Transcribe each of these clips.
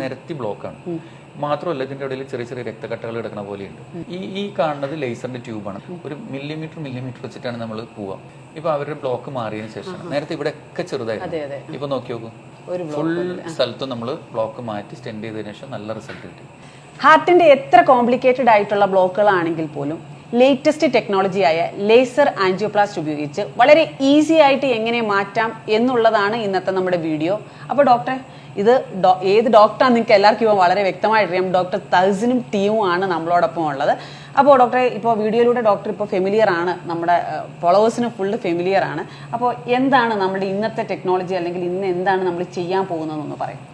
നിരത്തി ബ്ലോക്കാണ്. മാത്രമല്ല ഇതിന്റെ ഇടയിൽ ചെറിയ ചെറിയ രക്തക്കട്ടകൾ കിടക്കുന്ന പോലെയുണ്ട്. ഈ ഈ കാണുന്നത് ലേസറിന്റെ ട്യൂബാണ്. ഒരു മില്ലിമീറ്റർ മില്ലിമീറ്റർ വെച്ചിട്ടാണ് നമ്മൾ പോവുക ഇപ്പൊ അവരുടെ ബ്ലോക്ക് മാറിയതിനു ശേഷം. നേരത്തെ ഇവിടെ ഒക്കെ ചെറുതായിരുന്നു. ഇപ്പൊ നോക്കി നോക്കൂ. ഒരു ഫുൾ സ്ഥലത്തും നമ്മൾ ബ്ലോക്ക് മാറ്റി സ്റ്റെൻഡ് ചെയ്തതിനു ശേഷം നല്ല റിസൾട്ട് കിട്ടി. ഹാർട്ടിന്റെ എത്ര കോംപ്ലിക്കേറ്റഡ് ആയിട്ടുള്ള ബ്ലോക്കുകളാണെങ്കിൽ പോലും ലേറ്റസ്റ്റ് ടെക്നോളജിയായ ലേസർ ആൻജിയോപ്ലാസ്റ്റ് ഉപയോഗിച്ച് വളരെ ഈസി ആയിട്ട് എങ്ങനെ മാറ്റാം എന്നുള്ളതാണ് ഇന്നത്തെ നമ്മുടെ വീഡിയോ. അപ്പോൾ ഡോക്ടറെ ഇത് ഏത് ഡോക്ടറാണ് നിങ്ങൾക്ക് എല്ലാവർക്കും വളരെ വ്യക്തമായിട്ട് അറിയാം ഡോക്ടർ തൗസിനും ടീമും ആണ് നമ്മളോടൊപ്പം ഉള്ളത്. അപ്പോൾ ഡോക്ടറെ ഇപ്പോൾ വീഡിയോയിലൂടെ ഡോക്ടർ ഇപ്പോൾ ഫെമിലിയർ ആണ്. നമ്മുടെ ഫോളോവേഴ്സിന് ഫുള്ള് ഫെമിലിയർ ആണ്. അപ്പോൾ എന്താണ് നമ്മുടെ ഇന്നത്തെ ടെക്നോളജി അല്ലെങ്കിൽ ഇന്ന് എന്താണ് നമ്മൾ ചെയ്യാൻ പോകുന്നത് പറയും.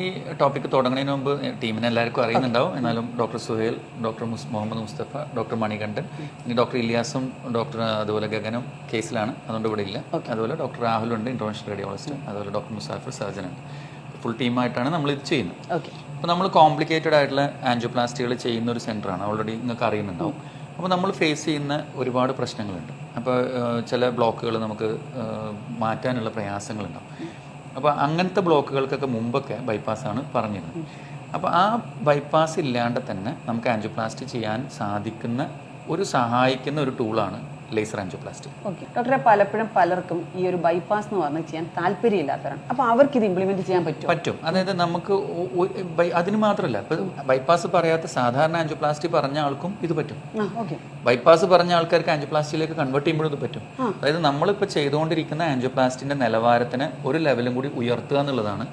ഈ ടോപ്പിക്ക് തുടങ്ങുന്നതിന് മുമ്പ് ടീമിനെ എല്ലാവർക്കും അറിയുന്നുണ്ടാവും. എന്നാലും doctor Suhail doctor Muhammad Mustafa doctor Manikandan ഇനി ഡോക്ടർ ഇലിയാസും ഡോക്ടർ അതുപോലെ ഗഗനും കേസിലാണ് അതുകൊണ്ട് ഇവിടെ ഇല്ല. അതുപോലെ ഡോക്ടർ രാഹുലുണ്ട് ഇന്റർനാഷണൽ റേഡിയോളജിസ്റ്റ് അതുപോലെ ഡോക്ടർ മുസാഫിർ സർജനുണ്ട് ഫുൾ ടീമായിട്ടാണ് നമ്മൾ ഇത് ചെയ്യുന്നത്. ഓക്കെ അപ്പോൾ നമ്മൾ കോംപ്ലിക്കേറ്റഡ് ആയിട്ടുള്ള ആൻജിയോപ്ലാസ്റ്റികൾ ചെയ്യുന്ന ഒരു സെന്ററാണ് ഓൾറെഡി നിങ്ങൾക്ക് അറിയുന്നുണ്ടാവും. അപ്പോൾ നമ്മൾ ഫേസ് ചെയ്യുന്ന ഒരുപാട് പ്രശ്നങ്ങളുണ്ട്. അപ്പോൾ ചില ബ്ലോക്കുകൾ നമുക്ക് മാറ്റാനുള്ള പ്രയാസങ്ങളുണ്ടാവും. അപ്പോൾ അങ്ങനത്തെ ബ്ലോക്കുകൾക്കൊക്കെ മുമ്പൊക്കെ ബൈപ്പാസ്സാണ് പറഞ്ഞിരുന്നത്. അപ്പോൾ ആ ബൈപ്പാസ് ഇല്ലാണ്ട് തന്നെ നമുക്ക് ആൻജിയോപ്ലാസ്റ്റി ചെയ്യാൻ സാധിക്കുന്ന ഒരു സഹായിക്കുന്ന ഒരു ടൂളാണ് ലേസർ ആൻജിയോപ്ലാസ്റ്റി ഓക്കെ ഡോക്ടറെ പലപ്പോഴും പലർക്കും ഈ ഒരു ബൈപ്പാസ് എന്ന് പറഞ്ഞാൽ ചെയ്യാൻ താല്പര്യമില്ലാത്തവരാണ്. അപ്പോൾ അവർക്ക് ഇത് ഇംപ്ലിമെന്റ് ചെയ്യാൻ പറ്റും പറ്റും. അതായത് നമുക്ക് അതിന് മാത്രമല്ല ബൈപ്പാസ് പറയാത്ത സാധാരണ ആൻജിയോപ്ലാസ്റ്റി പറഞ്ഞ ആൾക്കും ഇത് പറ്റും. ബൈപ്പാസ് പറഞ്ഞ ആൾക്കാർക്ക് ആൻജിയോപ്ലാസ്റ്റിയിലേക്ക് കൺവേർട്ട് ചെയ്യുമ്പോഴും ഇത് പറ്റും. അതായത് നമ്മളിപ്പോൾ ചെയ്തുകൊണ്ടിരിക്കുന്ന ആൻജിയോപ്ലാസ്റ്റിന്റെ നിലവാരത്തിന് ഒരു ലെവലും കൂടി ഉയർത്തുക എന്നുള്ളതാണ്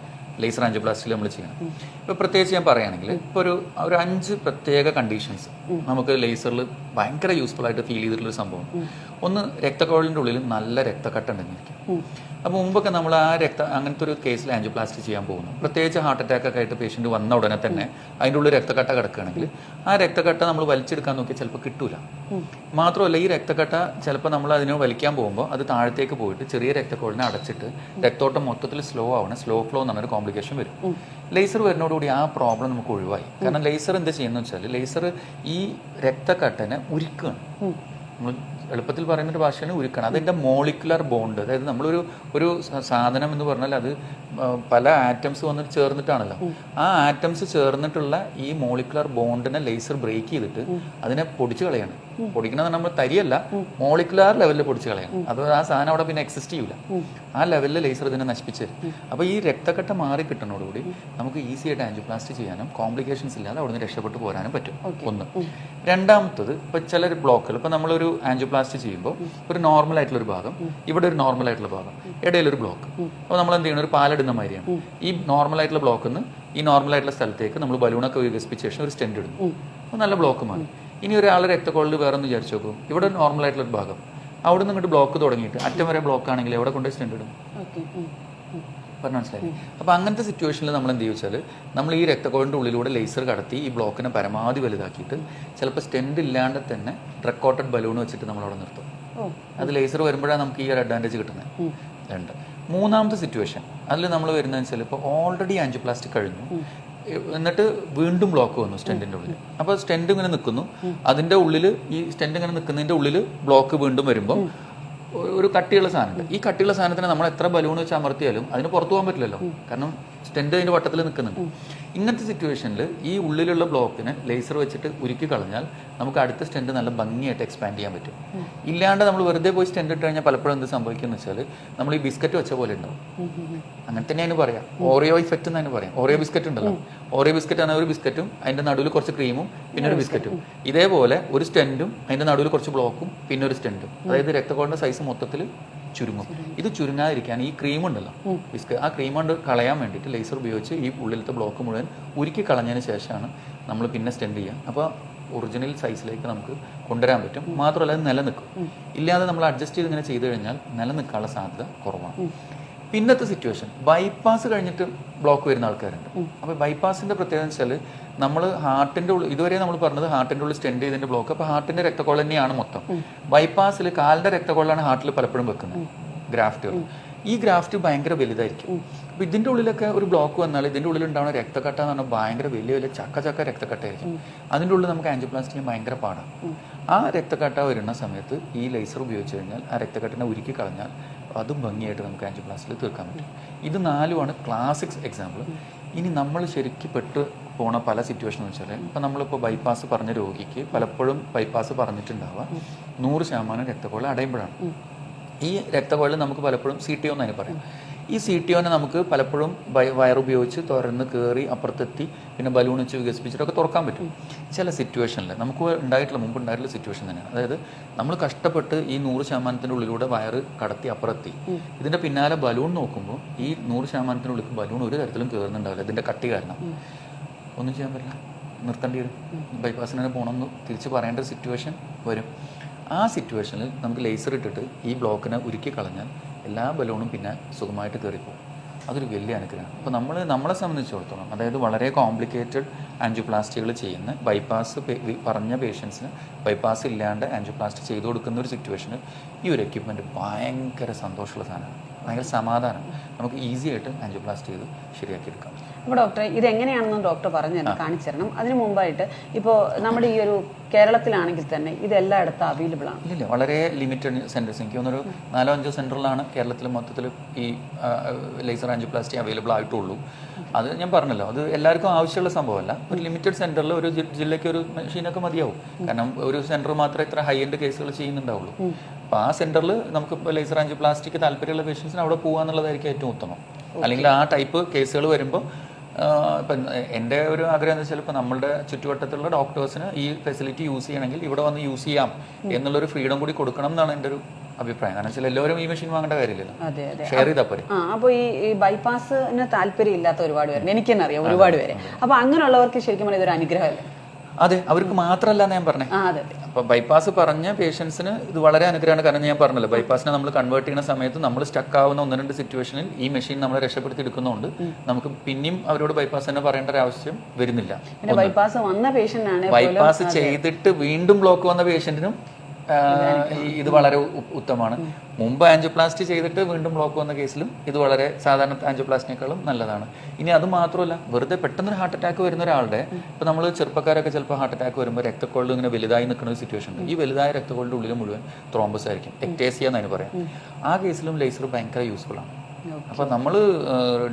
ലേസർ ആൻജിയോപ്ലാസ്റ്റിയിൽ നമ്മൾ ചെയ്യണം. ഇപ്പോൾ പ്രത്യേകിച്ച് ഞാൻ പറയുകയാണെങ്കിൽ ഇപ്പോൾ ഒരു ഒരു അഞ്ച് പ്രത്യേക കണ്ടീഷൻസ് നമുക്ക് ലേസറിൽ ഭയങ്കര യൂസ്ഫുൾ ആയിട്ട് ഫീൽ ചെയ്തിട്ടുള്ള ഒരു സംഭവം ഒന്ന് രക്തക്കോളിന്റെ ഉള്ളിൽ നല്ല രക്തക്കട്ട ഉണ്ടെന്നിരിക്കും അപ്പോൾ മുമ്പൊക്കെ നമ്മൾ ആ രക്ത അങ്ങനത്തെ ഒരു കേസിൽ ആൻജിയോപ്ലാസ്റ്റി ചെയ്യാൻ പോകുന്നു. പ്രത്യേകിച്ച് ഹാർട്ട് അറ്റാക്ക് ഒക്കെ ആയിട്ട് പേഷ്യന്റ് വന്ന ഉടനെ തന്നെ അതിന്റെ ഉള്ളിൽ രക്തക്കട്ട കിടക്കുകയാണെങ്കിൽ ആ രക്തക്കട്ട നമ്മൾ വലിച്ചെടുക്കാൻ നോക്കിയാൽ ചിലപ്പോൾ കിട്ടൂല. മാത്രമല്ല ഈ രക്തക്കട്ട ചിലപ്പോൾ നമ്മൾ അതിനെ വലിക്കാൻ പോകുമ്പോൾ അത് താഴത്തേക്ക് പോയിട്ട് ചെറിയ രക്തക്കോളിനെ അടച്ചിട്ട് രക്തോട്ടം മൊത്തത്തിൽ സ്ലോ ആവണം സ്ലോ ഫ്ലോ എന്ന് പറഞ്ഞൊരു കോംപ്ലിക്കേഷൻ വരും. ലേസർ വരുന്നതോടുകൂടി ആ പ്രോബ്ലം നമുക്ക് ഒഴിവായി. കാരണം ലേസർ എന്താ ചെയ്യുന്നത് വെച്ചാൽ ലേസർ ഈ രക്തക്കട്ടനെ ഉരുക്കുകയാണ്. നമ്മൾ എളുപ്പത്തിൽ പറയുന്ന ഒരു ഭാഷയാണ് ഉരുക്കണം. അതിന്റെ മോളിക്കുലർ ബോണ്ട് അതായത് നമ്മളൊരു ഒരു സാധനം എന്ന് പറഞ്ഞാൽ അത് പല ആറ്റംസ് വന്നിട്ട് ചേർന്നിട്ടാണല്ലോ. ആ ആറ്റംസ് ചേർന്നിട്ടുള്ള ഈ മോളിക്കുലർ ബോണ്ടിനെ ലേസർ ബ്രേക്ക് ചെയ്തിട്ട് അതിനെ പൊടിച്ചു കളയാണ്. പൊടിക്കണത് നമ്മൾ തരിയല്ല മോളിക്കുലാർ ലെവലിൽ പൊടിച്ച് കളയണം. അത് ആ സാധനം അവിടെ പിന്നെ എക്സിസ്റ്റ് ചെയ്യൂല. ആ ലെവലിൽ ലേസർ ഇതിനെ നശിപ്പിച്ച് അപ്പോൾ ഈ രക്തക്കട്ട മാറി കിട്ടുന്നതോടുകൂടി നമുക്ക് ഈസി ആയിട്ട് ആൻജിയോപ്ലാസ്റ്റി ചെയ്യാനും കോംപ്ലിക്കേഷൻസ് ഇല്ലാതെ അവിടെ നിന്ന് രക്ഷപ്പെട്ടു പോരാനും പറ്റും. ഒന്ന്. രണ്ടാമത്തത് ഇപ്പൊ ചില ബ്ലോക്കുകൾ ഇപ്പൊ നമ്മളൊരു ആൻജിയോപ്ലാസ്റ്റി ചെയ്യുമ്പോൾ ഒരു നോർമൽ ആയിട്ടുള്ള ഒരു ഭാഗം ഇവിടെ ഒരു നോർമൽ ആയിട്ടുള്ള ഭാഗം ഇടയിലൊരു ബ്ലോക്ക് അപ്പോൾ നമ്മൾ എന്ത് ചെയ്യണം? ഒരു പാലിടുന്ന മാതിരിയാണ്. ഈ നോർമൽ ആയിട്ടുള്ള ബ്ലോക്കിൽ നിന്ന് ഈ നോർമൽ ആയിട്ടുള്ള സ്ഥലത്തേക്ക് നമ്മൾ ബലൂണൊക്കെ വികസിപ്പിച്ച ശേഷം ഒരു സ്റ്റെൻഡ് ഇടുന്നു. അപ്പോൾ നല്ല ബ്ലോക്ക് മാറി. ഇനി ഒരാൾ രക്തക്കൊള്ളിൽ വേറെ ഒന്ന് വിചാരിച്ചു നോക്കും. ഇവിടെ നോർമൽ ആയിട്ടുള്ള ഒരു ഭാഗം. അവിടെ നിന്ന് ഇങ്ങോട്ട് ബ്ലോക്ക് തുടങ്ങിയിട്ട് അറ്റം വരെ ബ്ലോക്ക് ആണെങ്കിൽ എവിടെ കൊണ്ടുപോയി സ്റ്റെൻഡ് ഇടും? പറഞ്ഞു മനസ്സിലായി? അപ്പോൾ അങ്ങനത്തെ സിറ്റുവേഷനിൽ നമ്മൾ എന്ത് ചോദിച്ചാൽ നമ്മൾ ഈ രക്തക്കോളിന്റെ ഉള്ളിലൂടെ ലേസർ കടത്തി ഈ ബ്ലോക്കിനെ പരമാവധി വലുതാക്കിയിട്ട് ചിലപ്പോൾ സ്റ്റെൻഡ് ഇല്ലാണ്ട് തന്നെ റെക്കോർഡഡ് ബലൂൺ വെച്ചിട്ട് നമ്മൾ അവിടെ നിർത്തും. അത് ലേസർ വരുമ്പോഴാണ് നമുക്ക് ഈ ഒരു അഡ്വാന്റേജ് കിട്ടുന്നത് രണ്ട്. മൂന്നാമത്തെ സിറ്റുവേഷൻ അതിൽ നമ്മൾ വരുന്നതെന്ന് വെച്ചാൽ ഇപ്പോൾ ഓൾറെഡി ആൻജിയോപ്ലാസ്റ്റിക് കഴിഞ്ഞു. എന്നിട്ട് വീണ്ടും ബ്ലോക്ക് വന്നു സ്റ്റെന്റിന്റെ ഉള്ളിൽ അപ്പോൾ സ്റ്റെന്റ് ഇങ്ങനെ നിൽക്കുന്നു അതിന്റെ ഉള്ളിൽ ഈ സ്റ്റെന്റ് ഇങ്ങനെ നിൽക്കുന്നതിന്റെ ഉള്ളിൽ ബ്ലോക്ക് വീണ്ടും വരുമ്പോൾ ഒരു- കട്ടിയുള്ള സാധനമുണ്ട്. ഈ കട്ടിയുള്ള സാധനത്തിന് നമ്മൾ എത്ര ബലൂൺ വെച്ച് അമർത്തിയാലും അതിന് പുറത്തു പോകാൻ പറ്റില്ലല്ലോ. കാരണം സ്റ്റെന്റ് അതിന്റെ വട്ടത്തിൽ നിൽക്കുന്നുണ്ട് ഇങ്ങനത്തെ സിറ്റുവേഷനിൽ ഈ ഉള്ളിലുള്ള ബ്ലോക്കിനെ ലേസർ വെച്ചിട്ട് ഉരുക്കി കളഞ്ഞാൽ നമുക്ക് അടുത്ത സ്റ്റെന്റ് നല്ല ഭംഗിയായിട്ട് എക്സ്പാൻഡ് ചെയ്യാൻ പറ്റും. ഇല്ലാണ്ട് നമ്മൾ വെറുതെ പോയി സ്റ്റെന്റ് ഇട്ട് കഴിഞ്ഞാൽ പലപ്പോഴും എന്ത് സംഭവിക്കുന്നു വെച്ചാൽ നമ്മൾ ഈ ബിസ്ക്കറ്റ് വെച്ച പോലെ ഉണ്ടാവും. അങ്ങനെ തന്നെയാണ് പറയാം. ഓറിയോ ഇഫക്റ്റ് എന്നാണ് പറയാം. ഓറിയോ ബിസ്ക്കറ്റ് ഉണ്ടല്ലോ. ഓറിയോ ബിസ്ക്കറ്റ് ആണ് ഒരു ബിസ്ക്കറ്റും അതിന്റെ നടുവിൽ കുറച്ച് ക്രീമും പിന്നെ ഒരു ബിസ്ക്കറ്റും ഇതേപോലെ ഒരു സ്റ്റെന്റും അതിന്റെ നടുവിൽ കുറച്ച് ബ്ലോക്കും പിന്നെ ഒരു സ്റ്റെന്റും അതായത് രക്തക്കോളിന്റെ സൈസ് മൊത്തത്തിൽ ചുരുങ്ങും. ഇത് ചുരുങ്ങാതിരിക്കാൻ ഈ ക്രീം ഉണ്ടല്ലോ. വിസ്ക് ആ ക്രീം കൊണ്ട് കളയാൻ വേണ്ടിയിട്ട് ലേസർ ഉപയോഗിച്ച് ഈ ഉള്ളിലത്തെ ബ്ലോക്ക് മുഴുവൻ ഉരുക്കി കളഞ്ഞതിന് ശേഷമാണ് നമ്മൾ പിന്നെ സ്റ്റെൻഡ് ചെയ്യുക. അപ്പോൾ ഒറിജിനൽ സൈസിലേക്ക് നമുക്ക് കൊണ്ടുവരാൻ പറ്റും. മാത്രമല്ല അത് നിലനിൽക്കും. ഇല്ലാതെ നമ്മൾ അഡ്ജസ്റ്റ് ചെയ്ത് ഇങ്ങനെ ചെയ്തു കഴിഞ്ഞാൽ നിലനിൽക്കാനുള്ള സാധ്യത കുറവാണ്. പിന്നത്തെ സിറ്റുവേഷൻ ബൈപ്പാസ് കഴിഞ്ഞിട്ട് ബ്ലോക്ക് വരുന്ന ആൾക്കാരുണ്ട്. അപ്പോൾ ബൈപ്പാസിന്റെ പ്രത്യേകത വെച്ചാൽ നമ്മൾ ഹാർട്ടിന്റെ ഉള്ളിൽ ഇതുവരെ നമ്മൾ പറഞ്ഞത് ഹാർട്ടിന്റെ ഉള്ളിൽ സ്റ്റെൻഡ് ചെയ്തതിന്റെ ബ്ലോക്ക് അപ്പോൾ ഹാർട്ടിന്റെ രക്തക്കൊള്ള തന്നെയാണ് മൊത്തം. ബൈപ്പാസിൽ കാലിന്റെ രക്തക്കോളാണ് ഹാർട്ടിൽ പലപ്പോഴും വെക്കുന്നത്. ഗ്രാഫ്റ്റുകൾ ഈ ഗ്രാഫ്റ്റ് ഭയങ്കര വലുതായിരിക്കും. അപ്പോൾ ഇതിന്റെ ഉള്ളിലൊക്കെ ഒരു ബ്ലോക്ക് വന്നാൽ ഇതിന്റെ ഉള്ളിൽ ഉണ്ടാവുന്ന രക്തക്കട്ട എന്ന് പറഞ്ഞാൽ ഭയങ്കര വലിയ വലിയ ചക്ക ചക്ക രക്തക്കട്ടയായിരിക്കും. അതിന്റെ ഉള്ളിൽ നമുക്ക് ആൻജിയോപ്ലാസ്റ്റി ചെയ്യാൻ ഭയങ്കര പാടാണ് ആ രക്തക്കട്ട വരുന്ന സമയത്ത് ഈ ലേസർ ഉപയോഗിച്ച് കഴിഞ്ഞാൽ ആ രക്തക്കട്ടനെ ഉരുക്കി കളഞ്ഞാൽ അതും ഭംഗിയായിട്ട് നമുക്ക് അഞ്ച് ക്ലാസ്സിൽ തീർക്കാൻ പറ്റും. ഇത് നാലുമാണ് ക്ലാസിക്സ് എക്സാമ്പിൾ ഇനി നമ്മൾ ശരിക്കും പെട്ട് പോണ പല സിറ്റുവേഷൻ എന്ന് വെച്ചാൽ ഇപ്പം നമ്മളിപ്പോൾ ബൈപ്പാസ് പറഞ്ഞ രോഗിക്ക് പലപ്പോഴും ബൈപ്പാസ് പറഞ്ഞിട്ടുണ്ടാവുക നൂറ് ശതമാനം രക്തക്കൊഴൽ അടയുമ്പോഴാണ്. ഈ രക്തക്കൊഴൽ നമുക്ക് പലപ്പോഴും സി ടി ഒന്നു അതിന് പറയാം. ഈ സി ടി ഒനെ നമുക്ക് പലപ്പോഴും വയർ ഉപയോഗിച്ച് തുറന്ന് കയറി അപ്പുറത്തെത്തി പിന്നെ ബലൂൺ വെച്ച് വികസിപ്പിച്ചിട്ടൊക്കെ തുറക്കാൻ പറ്റും. ചില സിറ്റുവേഷനിൽ നമുക്ക് ഉണ്ടായിട്ടുള്ള മുമ്പ് ഉണ്ടായിട്ടുള്ള സിറ്റുവേഷൻ തന്നെയാണ്. അതായത് നമ്മൾ കഷ്ടപ്പെട്ട് ഈ നൂറ് ശതമാനത്തിന്റെ ഉള്ളിലൂടെ വയറ് കടത്തി അപ്പുറത്തി ഇതിന്റെ പിന്നാലെ ബലൂൺ നോക്കുമ്പോൾ ഈ നൂറ് ശതമാനത്തിന്റെ ഉള്ളിൽ ബലൂൺ ഒരു തരത്തിലും കയറുന്നുണ്ടാവില്ല ഇതിന്റെ കട്ടി കാരണം. ഒന്നും ചെയ്യാൻ പറ്റില്ല. നിർത്തേണ്ടി വരും. ബൈപ്പാസിന് തന്നെ പോകണമെന്ന് തിരിച്ച് പറയേണ്ട സിറ്റുവേഷൻ വരും. ആ സിറ്റുവേഷനിൽ നമുക്ക് ലേസർ ഇട്ടിട്ട് ഈ ബ്ലോക്കിനെ ഉരുക്കി കളഞ്ഞാൽ എല്ലാ ബലൂണും പിന്നെ സുഖമായിട്ട് കയറിപ്പോകും. അതൊരു വലിയ അനുഗ്രഹം അപ്പോൾ നമ്മൾ നമ്മളെ സംബന്ധിച്ചിടത്തോളം അതായത് വളരെ കോംപ്ലിക്കേറ്റഡ് ആൻജിയോപ്ലാസ്റ്റികൾ ചെയ്യുന്ന ബൈപ്പാസ് പറഞ്ഞ പേഷ്യൻസിന് ബൈപ്പാസ് ഇല്ലാണ്ട് ആൻജിയോപ്ലാസ്റ്റി ചെയ്തു കൊടുക്കുന്ന ഒരു സിറ്റുവേഷന് ഈ ഒരു എക്യുപ്മെന്റ് ഭയങ്കര സന്തോഷമുള്ള സാധനമാണ്. ഭയങ്കര സമാധാനം. നമുക്ക് ഈസി ആയിട്ട് ആൻജിയോപ്ലാസ്റ്റി ചെയ്ത് ശരിയാക്കിയെടുക്കാം. അപ്പോൾ ഡോക്ടറെ ഇത് എങ്ങനെയാണെന്ന് ഡോക്ടർ പറഞ്ഞു തന്നെ കാണിച്ചു തരണം അതിന് മുമ്പായിട്ട് ഇപ്പോൾ നമ്മുടെ ഈ ഒരു കേരളത്തിലാണെങ്കിൽ തന്നെ ഇത് എല്ലായിടത്തും അവൈലബിൾ ആണ്. ഇല്ല വളരെ ലിമിറ്റഡ് സെന്റേഴ്സ് എനിക്ക് തോന്നുന്നൊരു നാലോ അഞ്ചോ സെന്ററിലാണ് കേരളത്തിൽ മൊത്തത്തിൽ ഈ ലേസർ ആൻജിയോപ്ലാസ്റ്റി അവൈലബിൾ ആയിട്ടുള്ളൂ. അത് ഞാൻ പറഞ്ഞല്ലോ അത് എല്ലാവർക്കും ആവശ്യമുള്ള സംഭവമല്ല. ഒരു ലിമിറ്റഡ് സെന്ററിൽ ഒരു ജില്ലയ്ക്ക് ഒരു മെഷീനൊക്കെ മതിയാവും. കാരണം ഒരു സെന്റർ മാത്രമേ ഇത്ര ഹൈ എൻഡ് കേസുകൾ ചെയ്യുന്നുണ്ടാവുള്ളൂ. അപ്പോൾ ആ സെന്ററിൽ നമുക്ക് ലേസർ ആൻജിയോപ്ലാസ്റ്റിക്ക് താല്പര്യമുള്ള പേഷ്യൻസിന് അവിടെ പോകാന്നുള്ളതായിരിക്കും ഏറ്റവും ഉത്തമം. അല്ലെങ്കിൽ ആ ടൈപ്പ് കേസുകൾ വരുമ്പോൾ ഇപ്പം എന്റെ ഒരു ആഗ്രഹം എന്ന് വെച്ചാൽ ഇപ്പോൾ നമ്മുടെ ചുറ്റുവട്ടത്തുള്ള ഡോക്ടേഴ്സിന് ഈ ഫെസിലിറ്റി യൂസ് ചെയ്യണമെങ്കിൽ ഇവിടെ വന്ന് യൂസ് ചെയ്യാം എന്നുള്ളൊരു ഫ്രീഡം കൂടി കൊടുക്കണം എന്നാണ് എന്റെ ഒരു അഭിപ്രായം. കാരണം വെച്ചാൽ എല്ലാവരും ഈ മെഷീൻ വാങ്ങേണ്ട കാര്യമില്ലല്ലോ. ഷെയർ ചെയ്താൽ പോരെ. അപ്പോൾ ഈ ബൈപ്പാസിന് താല്പര്യം ഇല്ലാത്ത ഒരുപാട് പേര് എനിക്കെന്നറിയാം ഒരുപാട് പേര്. അപ്പോൾ അങ്ങനെയുള്ളവർക്ക് ശരിക്കും പറഞ്ഞാൽ ഇതൊരു അനുഗ്രഹമല്ലേ? അതെ അവർക്ക് മാത്രമല്ല ഞാൻ പറഞ്ഞേ. അപ്പൊ ബൈപ്പാസ് പറഞ്ഞ പേഷ്യൻസിന് ഇത് വളരെ അനുഗ്രഹമാണ്. കാരണം ഞാൻ പറഞ്ഞല്ലോ ബൈപ്പാസിനെ നമ്മൾ കൺവേർട്ട് ചെയ്യുന്ന സമയത്ത് നമ്മൾ സ്റ്റക്ക് ആവുന്ന ഒന്ന് രണ്ട് സിറ്റുവേഷനിൽ ഈ മെഷീൻ നമ്മളെ രക്ഷപ്പെടുത്തി എടുക്കുന്നതുകൊണ്ട് നമുക്ക് പിന്നെയും അവരോട് ബൈപ്പാസ് തന്നെ പറയേണ്ട ഒരു ആവശ്യം വരുന്നില്ല. ബൈപ്പാസ് ചെയ്തിട്ട് വീണ്ടും ബ്ലോക്ക് വന്ന പേഷ്യന്റിനും ഇത് വളരെ ഉത്തമമാണ്. മുമ്പ് ആൻജിയോപ്ലാസ്റ്റി ചെയ്തിട്ട് വീണ്ടും ബ്ലോക്ക് വന്ന കേസിലും ഇത് വളരെ സാധാരണ ആൻജിയോപ്ലാസ്റ്റിനേക്കാളും നല്ലതാണ്. ഇനി അത് മാത്രമല്ല വെറുതെ പെട്ടെന്ന് ഹാർട്ട് അറ്റാക്ക് വരുന്ന ഒരാളുടെ ഇപ്പൊ നമ്മൾ ചെറുപ്പക്കാരൊക്കെ ചിലപ്പോൾ ഹാർട്ട് അറ്റാക്ക് വരുമ്പോൾ രക്തക്കൊള്ളു ഇങ്ങനെ വലുതായി നിൽക്കുന്ന ഒരു സിറ്റുവേഷൻ ഉണ്ട്. ഈ വലുതായ രക്തക്കൊള്ളിന്റെ ഉള്ളിൽ മുഴുവൻ ത്രോംബസ് ആയിരിക്കും. എക്ടേസിയ എന്നതിന് പറയാം. ആ കേസിലും ലേസർ ഭയങ്കര യൂസ്ഫുൾ ആണ്. അപ്പോൾ നമ്മൾ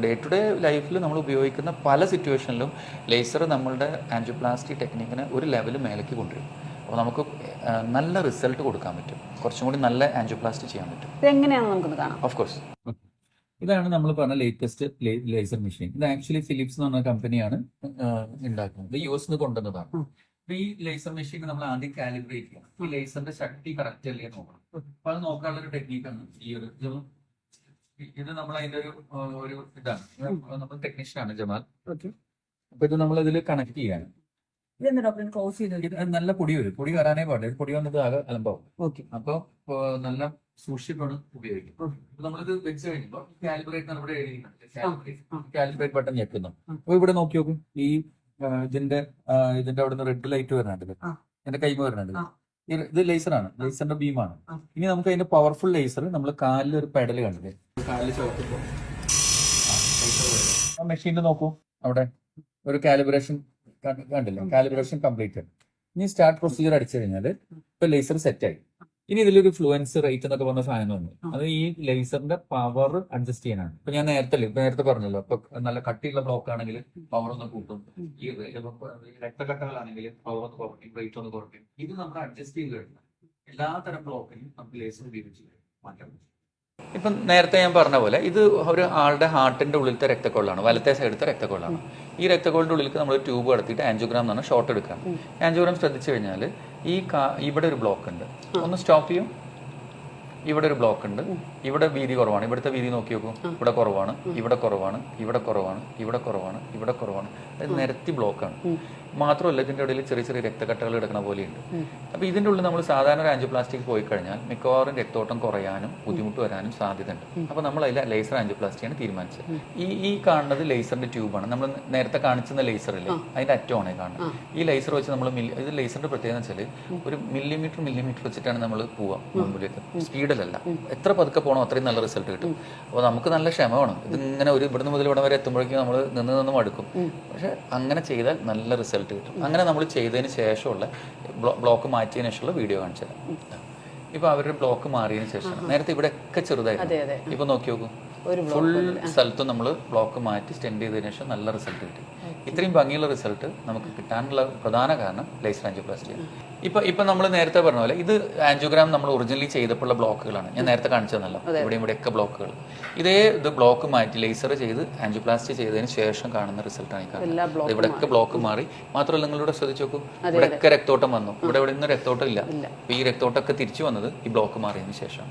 ഡേ ടു ഡേ ലൈഫിൽ നമ്മൾ ഉപയോഗിക്കുന്ന പല സിറ്റുവേഷനിലും ലേസർ നമ്മളുടെ ആൻജിയോപ്ലാസ്റ്റി ടെക്നിക്കിനെ ഒരു ലെവൽ മേലേക്ക് കൊണ്ടുവരും. അപ്പോൾ നമുക്ക് നല്ല റിസൾട്ട് കൊടുക്കാൻ പറ്റും. കുറച്ചും കൂടി നല്ല ആൻജിയോപ്ലാസ്റ്റി ചെയ്യാൻ പറ്റും. നമുക്കൊന്ന് കാണാം. ഓഫ് കോഴ്സ് ഇതാണ് നമ്മൾ പറഞ്ഞ ലേറ്റസ്റ്റ് ലേസർ മെഷീൻ ഇത് ആക്ച്വലി ഫിലിപ്സ് എന്ന് പറഞ്ഞ കമ്പനിയാണ് ഉണ്ടാക്കുന്നത് യു എസ് നിന്ന് കൊണ്ടുവന്നതാണ്. അപ്പൊ ഈ ലേസർ മെഷീൻ നമ്മൾ ആദ്യം കാലിബ്രേറ്റ് ചെയ്യണം. ഈ ലേസറിന്റെ ശക്തി കറക്റ്റ് അല്ലേ നോക്കണം. അപ്പൊ അത് നോക്കാനുള്ള ഒരു ടെക്നീക്കാണ് ഈ ഒരു ഇത്. ഇത് നമ്മൾ അതിന്റെ ഒരു ഒരു ഇതാണ്. നമ്മൾ ടെക്നീഷ്യനാണ് ജമാൽ. അപ്പൊ ഇത് നമ്മൾ ഇതിൽ കണക്ട് ചെയ്യാണ് ഇതെന്താ ഡോക്ടർ ക്ലോസ് ചെയ്ത് ഇത് നല്ല പൊടി വരും. പൊടി വരാനേ പാടില്ല. ഇത് പൊടി വന്നത് ആകെ അലമ്പാവും. ഓക്കെ അപ്പൊ നല്ല സൂക്ഷിപ്പാണ് ഉപയോഗിക്കുന്നത്. അപ്പൊ നമ്മളിത് വെച്ച് കഴിയുമ്പോൾ കാലിബ്രേറ്റ് ബട്ടൺ ഞെക്കുന്നു. അപ്പൊ ഇവിടെ നോക്കി നോക്കും. ഈ ആ, ഇതിന്റെ ആ, ഇതിന്റെ അവിടെ നിന്ന് റെഡ് ലൈറ്റ് വരുന്നുണ്ട് ആ. എന്റെ കൈമ വരുന്നുണ്ട് ആ. ഇത് ഇത് ലേസറാണ് ലേസറിന്റെ ബീമാണ് ആ. ഇനി നമുക്ക് അതിന്റെ പവർഫുൾ ലേസർ നമ്മൾ കാലിൽ ഒരു പെഡൽ കണ്ടില്ലേ? കാലിൽ ചവിട്ടുമ്പോൾ മെഷീനിൽ നോക്കൂ. അവിടെ ഒരു കാലിബ്രേഷൻ കണ്ടില്ല? കാലിബ്രേഷൻ കംപ്ലീറ്റ് ഇനി സ്റ്റാർട്ട് പ്രൊസീജിയർ അടിച്ചു കഴിഞ്ഞാൽ ഇപ്പൊ ലേസർ സെറ്റ് ആയി. ഇനി ഇതിലൊരു ഫ്ലുവൻസ് റേറ്റ് എന്നൊക്കെ പറഞ്ഞ സാധനം വന്നു. അത് ഈ ലേസറിന്റെ പവർ അഡ്ജസ്റ്റ് ചെയ്യാനാണ്. ഇപ്പൊ ഞാൻ നേരത്തെ ഇപ്പൊ നേരത്തെ പറഞ്ഞല്ലോ. ഇപ്പൊ നല്ല കട്ടിയുള്ള ബ്ലോക്ക് ആണെങ്കിൽ പവർ ഒന്ന് കൂട്ടും. ഈ രക്തക്കട്ടകളാണെങ്കിൽ പവർ ഒന്ന് കുറയ്ക്കും റേറ്റ് ഒന്ന് കുറയ്ക്കും. ഇത് നമ്മൾ അഡ്ജസ്റ്റ് ചെയ്ത് കഴിഞ്ഞാൽ എല്ലാ തരം ബ്ലോക്കിനും നമുക്ക് ലേസർ ഉപയോഗിച്ച് മാറ്റാൻ പറ്റും ഇപ്പം നേരത്തെ ഞാൻ പറഞ്ഞ പോലെ ഇത് ഒരു ആളുടെ ഹാർട്ടിന്റെ ഉള്ളിലത്തെ രക്തക്കൊള്ളാണ് വലത്തെ സൈഡത്തെ രക്തക്കൊള്ളാണ്. ഈ രക്തക്കൊള്ളിന്റെ ഉള്ളിലേക്ക് നമ്മൾ ട്യൂബ് കടത്തിയിട്ട് ആൻജിയോഗ്രാം എന്ന് പറഞ്ഞാൽ ഷോർട്ട് എടുക്കുക ആൻജിയോഗ്രാം ശ്രദ്ധിച്ചു കഴിഞ്ഞാൽ ഈ ഇവിടെ ഒരു ബ്ലോക്ക് ഉണ്ട്. ഒന്ന് സ്റ്റോപ്പ് ചെയ്യും. ഇവിടെ ഒരു ബ്ലോക്ക് ഉണ്ട്. ഇവിടെ വീതി കുറവാണ്. ഇവിടുത്തെ വീതി നോക്കി നോക്കൂ. ഇവിടെ കുറവാണ് ഇവിടെ കുറവാണ് ഇവിടെ കുറവാണ് ഇവിടെ കുറവാണ് ഇവിടെ കുറവാണ്. നിരത്തി ബ്ലോക്കാണ് മാത്രമല്ല ഇതിന്റെ ഇടയിൽ ചെറിയ ചെറിയ രക്തക്കട്ടകൾ എടുക്കുന്ന പോലെയുണ്ട്. അപ്പോൾ ഇതിന്റെ ഉള്ളിൽ നമ്മൾ സാധാരണ ഒരു പോയി കഴിഞ്ഞാൽ മിക്കവാറും രക്തോട്ടം കുറയാനും ബുദ്ധിമുട്ട് വരാനും സാധ്യതയുണ്ട്. അപ്പോൾ നമ്മൾ അതിൽ ലേസർ ആൻജിയോപ്ലാസ്റ്റിയാണ് തീരുമാനിച്ചത്. ഈ ഈ കാണുന്നത് ലേസറിന്റെ ട്യൂബാണ് നമ്മൾ നേരത്തെ കാണിച്ചിരുന്ന ലേസർ ഇല്ലേ? അതിന്റെ അറ്റമാണ് കാണുന്നത്. ഈ ലേസർ വെച്ച് നമ്മൾ ഇത് ലേസറിന്റെ പ്രത്യേകത വെച്ചാൽ ഒരു മില്ലിമീറ്റർ മില്ലിമീറ്റർ വെച്ചിട്ടാണ് നമ്മൾ പോവുക മുമ്പിലേക്ക് സ്പീഡിലല്ല. എത്ര പതുക്കെ പോകണോ അത്രയും നല്ല റിസൾട്ട് കിട്ടും. അപ്പോൾ നമുക്ക് നല്ല ക്ഷമ വേണം. ഇത് ഇങ്ങനെ ഒരു ഇവിടുന്ന് മുതൽ ഇവിടെ വരെ എത്തുമ്പോഴേക്കും നമ്മൾ നിന്ന് നിന്നും അടുക്കും പക്ഷെ അങ്ങനെ ചെയ്താൽ നല്ല റിസൾട്ട് കിട്ടും. അങ്ങനെ നമ്മൾ ചെയ്തതിന് ശേഷമുള്ള ബ്ലോക്ക് മാറ്റിയതിന് ശേഷമുള്ള വീഡിയോ കാണിച്ചു തരാം ഇപ്പൊ അവരുടെ ബ്ലോക്ക് മാറിയതിന് ശേഷം നേരത്തെ ഇവിടെ ഒക്കെ ചെറുതായിരുന്നു ഇപ്പൊ നോക്കി നോക്കൂ. ഫുൾ സ്ഥലത്തും നമ്മൾ ബ്ലോക്ക് മാറ്റി സ്റ്റെൻഡ് ചെയ്തതിനു ശേഷം നല്ല റിസൾട്ട് കിട്ടി. ഇത്രയും ഭംഗിയുള്ള റിസൾട്ട് നമുക്ക് കിട്ടാനുള്ള പ്രധാന കാരണം ലേസർ ആൻജിയോപ്ലാസ്റ്റിയാണ് ഇപ്പൊ ഇപ്പൊ നമ്മൾ നേരത്തെ പറഞ്ഞ പോലെ ഇത് ആൻജിയോഗ്രാം നമ്മൾ ഒറിജിനലി ചെയ്തപ്പോഴുള്ള ബ്ലോക്കുകളാണ് ഞാൻ നേരത്തെ കാണിച്ചു ഇവിടെയും ഇവിടെ ഇവിടെയൊക്കെ ബ്ലോക്കുകൾ ഇതേ ഇത് ബ്ലോക്ക് മാറ്റി ലേസർ ചെയ്ത് ആൻജിയോപ്ലാസ്റ്റി ചെയ്തതിന് ശേഷം കാണുന്ന റിസൾട്ടാണ് ഈ കാണുന്നത്. ഇവിടെയൊക്കെ ബ്ലോക്ക് മാറി. മാത്രമല്ല നിങ്ങളിവിടെ ശ്രദ്ധിച്ചു നോക്കൂ. ഇവിടെയൊക്കെ രക്തോട്ടം വന്നു. ഇവിടെ ഇവിടെ ഒന്നും രക്തോട്ടം ഇല്ല. ഈ രക്തോട്ടമൊക്കെ തിരിച്ചു വന്നത് ഈ ബ്ലോക്ക് മാറിയതിന് ശേഷം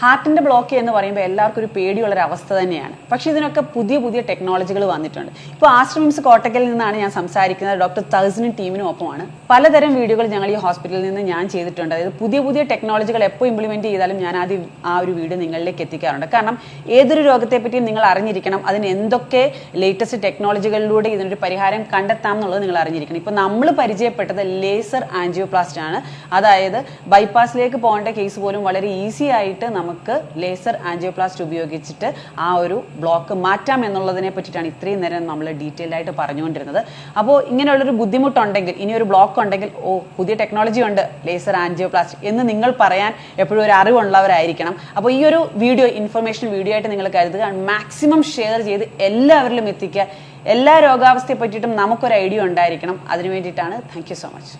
ഹാർട്ടിന്റെ ബ്ലോക്ക് എന്ന് പറയുമ്പോൾ എല്ലാവർക്കും ഒരു പേടിയുള്ള ഒരു അവസ്ഥ തന്നെയാണ്. പക്ഷേ ഇതിനൊക്കെ പുതിയ പുതിയ ടെക്നോളജികൾ വന്നിട്ടുണ്ട്. ഇപ്പോൾ ആശ്രമിംസ് കോട്ടക്കൽ നിന്നാണ് ഞാൻ സംസാരിക്കുന്നത്. ഡോക്ടർ തഹസിനും ടീമിനും ഒപ്പമാണ്. പലതരം വീഡിയോകൾ ഞങ്ങൾ ഈ ഹോസ്പിറ്റലിൽ നിന്ന് ഞാൻ ചെയ്തിട്ടുണ്ട്. അതായത് പുതിയ പുതിയ ടെക്നോളജികൾ എപ്പോൾ ഇംപ്ലിമെന്റ് ചെയ്താലും ഞാൻ ആദ്യം ആ ഒരു വീഡിയോ നിങ്ങളിലേക്ക് എത്തിക്കാറുണ്ട്. കാരണം ഏതൊരു രോഗത്തെപ്പറ്റിയും നിങ്ങൾ അറിഞ്ഞിരിക്കണം. അതിന് എന്തൊക്കെ ലേറ്റസ്റ്റ് ടെക്നോളജികളിലൂടെ ഇതിനൊരു പരിഹാരം കണ്ടെത്താം എന്നുള്ളത് നിങ്ങൾ അറിഞ്ഞിരിക്കണം. ഇപ്പോൾ നമ്മൾ പരിചയപ്പെട്ടത് ലേസർ ആൻജിയോപ്ലാസ്റ്റ് ആണ്. അതായത് ബൈപ്പാസിലേക്ക് പോകേണ്ട കേസ് പോലും വളരെ ഈസി ആയിട്ട് നമുക്ക് ലേസർ ആൻജിയോപ്ലാസ്റ്റ് ഉപയോഗിച്ചിട്ട് ആ ഒരു ബ്ലോക്ക് മാറ്റാം എന്നുള്ളതിനെ പറ്റിയിട്ടാണ് ഇത്രയും നേരം നമ്മൾ ഡീറ്റെയിൽ ആയിട്ട് പറഞ്ഞുകൊണ്ടിരുന്നത്. അപ്പോൾ ഇങ്ങനെയുള്ളൊരു ബുദ്ധിമുട്ടുണ്ടെങ്കിൽ ഇനി ഒരു ബ്ലോക്ക് ഉണ്ടെങ്കിൽ ഓ പുതിയ ടെക്നോളജി ഉണ്ട് ലേസർ ആൻജിയോപ്ലാസ്റ്റ് എന്ന് നിങ്ങൾ പറയാൻ എപ്പോഴും ഒരു അറിവുള്ളവരായിരിക്കണം. അപ്പോൾ ഈ ഒരു വീഡിയോ ഇൻഫർമേഷൻ വീഡിയോ ആയിട്ട് നിങ്ങൾ കരുതുക മാക്സിമം ഷെയർ ചെയ്ത് എല്ലാവരിലും എത്തിക്കുക. എല്ലാ രോഗാവസ്ഥയെ പറ്റിയിട്ടും നമുക്കൊരു ഐഡിയ ഉണ്ടായിരിക്കണം. അതിനു വേണ്ടിയിട്ടാണ്. Thank so much